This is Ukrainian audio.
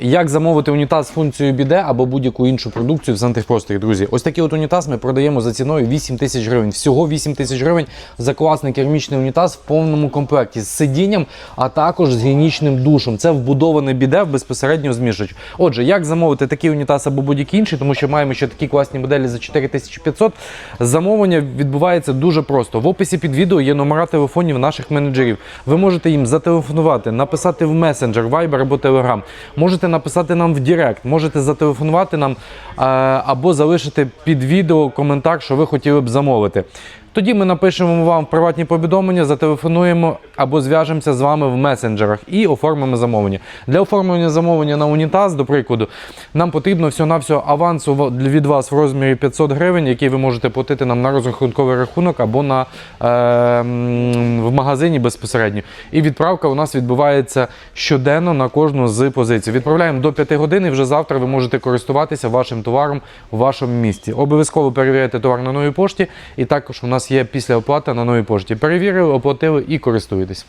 Як замовити унітаз з функцією біде або будь-яку іншу продукцію в сантехпросторі, друзі? Ось такий от унітаз ми продаємо за ціною 8 тисяч гривень. Всього 8 тисяч гривень за класний керамічний унітаз в повному комплекті з сидінням, а також з гігієнічним душем. Це вбудоване біде в безпосередньо змішувач. Отже, як замовити такий унітаз або будь-який інший, тому що маємо ще такі класні моделі за 4500. Замовлення відбувається дуже просто. В описі під відео є номера телефонів наших менеджерів. Ви можете їм зателефонувати, написати в месенджер, Viber або Telegram. Можете написати нам в Директ, можете зателефонувати нам е, або залишити під відео коментар, що ви хотіли б замовити. Тоді ми напишемо вам приватні повідомлення, зателефонуємо або зв'яжемося з вами в месенджерах і оформимо замовлення. Для оформлення замовлення на унітаз, до прикладу, нам потрібно всього-навсього авансу від вас в розмірі 500 гривень, який ви можете платити нам на розрахунковий рахунок або на, е, в магазині безпосередньо. І відправка у нас відбувається щоденно на кожну з позицій. Відправляємо до 5 годин і вже завтра ви можете користуватися вашим товаром у вашому місті. Обов'язково перевіряйте товар на новій пошті, і також у нас є після оплата на новій пошті. Перевірили, оплатили і користуєтесь.